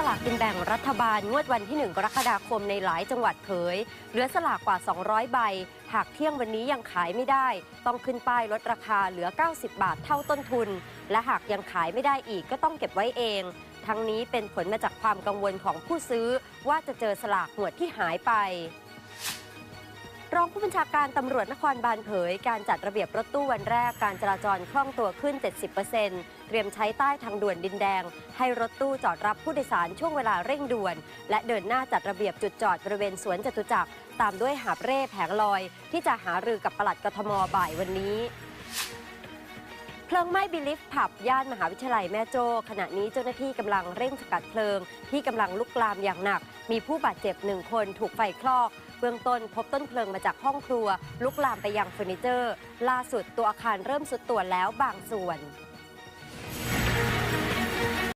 สลากกินแบ่งรัฐบาล งวดวันที่ 1 กรกฎาคมในหลายจังหวัดเผย เหลือสลากกว่า 200 ใบ หากเที่ยงวันนี้ยังขายไม่ได้ ต้องขึ้นป้ายลดราคาเหลือ 90 บาทเท่าต้นทุน และหากยังขายไม่ได้อีกก็ต้องเก็บไว้เอง ทั้งนี้เป็นผลมาจากความกังวลของผู้ซื้อว่าจะเจอสลากหมวดที่หายไป รองผู้บัญชาการตำรวจนครบาลเผย การจัดระเบียบรถตู้วันแรกการจราจรคล่องตัวขึ้น 70%เตรียมใช้ใต้ทางด่วนดินแดง ให้รถตู้จอดรับผู้โดยสารช่วงเวลาเร่งด่วน และเดินหน้าจัดระเบียบจุดจอดบริเวณสวนจตุจักรตามด้วยหาบเร่แผงลอย ที่จะหารือกับปลัดกทมบ่ายวันนี้ ลิงไหม้บิลิฟผับย่านมหาวิทยาลัยแม่โจ้ขณะนี้เจ้าหน้าที่กำลังเร่งสกัดเพลิง ที่กำลังลุกลามอย่างหนัก มีผู้บาดเจ็บหนึ่งคนถูกไฟคลอก เบื้องต้นพบต้นเพลิงมาจากห้องครัว ลุกลามไปยังเฟอร์นิเจอร์ ล่าสุดตัวอาคารเริ่มสุดตัวแล้วบางส่วน